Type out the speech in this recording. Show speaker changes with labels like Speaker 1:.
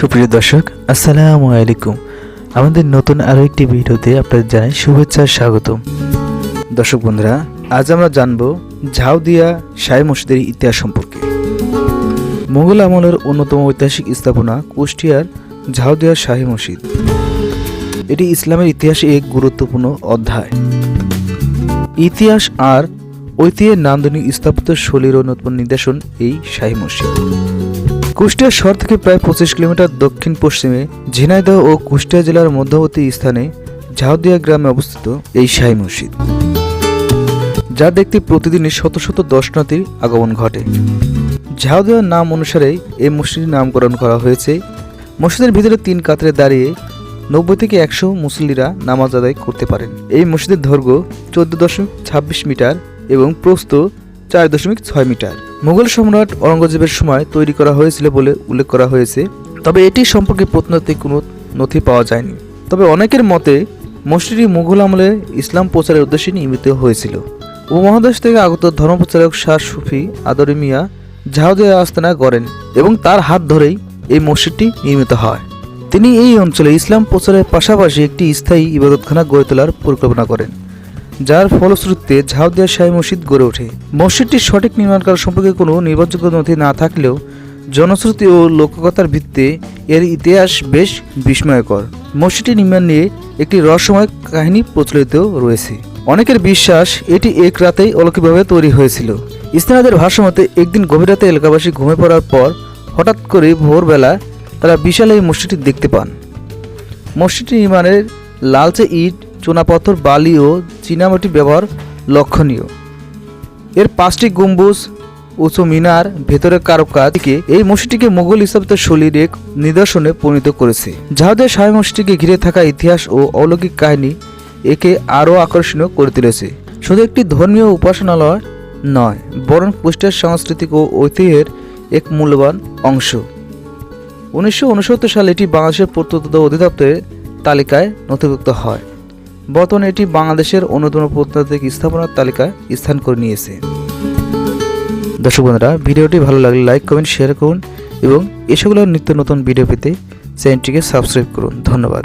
Speaker 1: সুপ্রিয় দর্শক, আসসালামু আলাইকুম। আমাদের নতুন আরও একটি ভিডিওতে আপনাদের জানাই শুভেচ্ছা, স্বাগতম। দর্শক বন্ধুরা, আজ আমরা জানব ঝাউদিয়া শাহী মসজিদের ইতিহাস সম্পর্কে। মোগল আমলের অন্যতম ঐতিহাসিক স্থাপনা কুষ্টিয়ার ঝাউদিয়া শাহী মসজিদ। এটি ইসলামের ইতিহাসে এক গুরুত্বপূর্ণ অধ্যায়। ইতিহাস আর ঐতিহ্যের নান্দনিক স্থাপত্য শৈলীর অন্যতম নিদর্শন এই শাহী মসজিদ। কুষ্টিয়া শহর থেকে প্রায় পঁচিশ কিলোমিটার দক্ষিণ পশ্চিমে ঝিনাইদহ ও কুষ্টিয়া জেলার মধ্যবর্তী স্থানে ঝাউদিয়া গ্রামে অবস্থিত এই শাহী মসজিদ, যা দেখতে প্রতিদিনই শত শত দর্শনার্থীর আগমন ঘটে। ঝাউদিয়ার নাম অনুসারে এই মসজিদের নামকরণ করা হয়েছে। মসজিদের ভিতরে তিন কাতারে দাঁড়িয়ে নব্বই থেকে একশো মুসল্লিরা নামাজ আদায় করতে পারেন। এই মসজিদের দৈর্ঘ্য চোদ্দ দশমিক ছাব্বিশ মিটার এবং প্রস্থ চার দশমিক ছয় মিটার। মুঘল সম্রাট অরঙ্গজেবের সময় তৈরি করা হয়েছিল বলে উল্লেখ করা হয়েছে, তবে এটি সম্পর্কে প্রত্নতাত্ত্বিক কোনো নথি পাওয়া যায়নি। তবে অনেকের মতে, মসজিদটি মুঘল আমলে ইসলাম প্রচারের উদ্দেশ্যে নির্মিত হয়েছিল। উপমহাদেশ থেকে আগত ধর্মপ্রচারক শাহ সুফি আদরি মিয়া ঝাউদিয়া আস্তানা করেন এবং তার হাত ধরেই এই মসজিদটি নির্মিত হয়। তিনি এই অঞ্চলে ইসলাম প্রচারের পাশাপাশি একটি স্থায়ী ইবাদতখানা গড়ে তোলার পরিকল্পনা করেন। যার ফলশ্রুতিতে ঝাউদিয়া শাহী মসজিদ গড়ে ওঠে। মসজিদটির সঠিক নির্মাণকাল সম্পর্কে কোনো নির্ভরযোগ্য নথি না থাকলেও জনশ্রুতি ও লোককথার ভিত্তিতে এর ইতিহাস বেশ বিস্ময়কর। মসজিদটি নির্মাণ নিয়ে একটি রহস্যময় কাহিনী প্রচলিত রয়েছে। অনেকের বিশ্বাস এটি এক রাতেই অলৌকিকভাবে তৈরি হয়েছিল। স্থানীয়দের ভাষ্যমতে, একদিন গভীর রাতে এলাকাবাসী ঘুমে পড়ার পর হঠাৎ করে ভোরবেলা তারা বিশাল এই মসজিদটি দেখতে পান। মসজিদটি নির্মাণের লালচে ইট চুনাপাথর, বালি ও চীনামাটি ব্যবহার লক্ষণীয়। এর পাঁচটি গম্বুজ, উঁচু মিনার ভেতরে কারুকাজকে এই মসজিদটিকে মোগল স্থাপিত শৈলীর এক নিদর্শনে পরিণত করেছে। যাহাদের শাহী মসজিদটিকে ঘিরে থাকা ইতিহাস ও অলৌকিক কাহিনী একে আরও আকর্ষণীয় করে তুলেছে। শুধু একটি ধর্মীয় উপাসনালয় নয়, বরং কুষ্টিয়ার সাংস্কৃতিক ও ঐতিহ্যের এক মূল্যবান অংশ। উনিশশো উনসত্তর সালে এটি বাংলাদেশের প্রত্নতত্ত্ব অধিদপ্তরের তালিকায় নথিভুক্ত হয়। বর্তমানে এটি বাংলাদেশের অন্যতম প্রত্নতাত্ত্বিক স্থাপনার তালিকায় স্থান করে নিয়েছে। দর্শক বন্ধুরা, ভিডিওটি ভালো লাগলে লাইক, কমেন্ট, শেয়ার করুন এবং এসবগুলো নিত্য নতুন ভিডিও পেতে চ্যানেলটিকে সাবস্ক্রাইব করুন। ধন্যবাদ।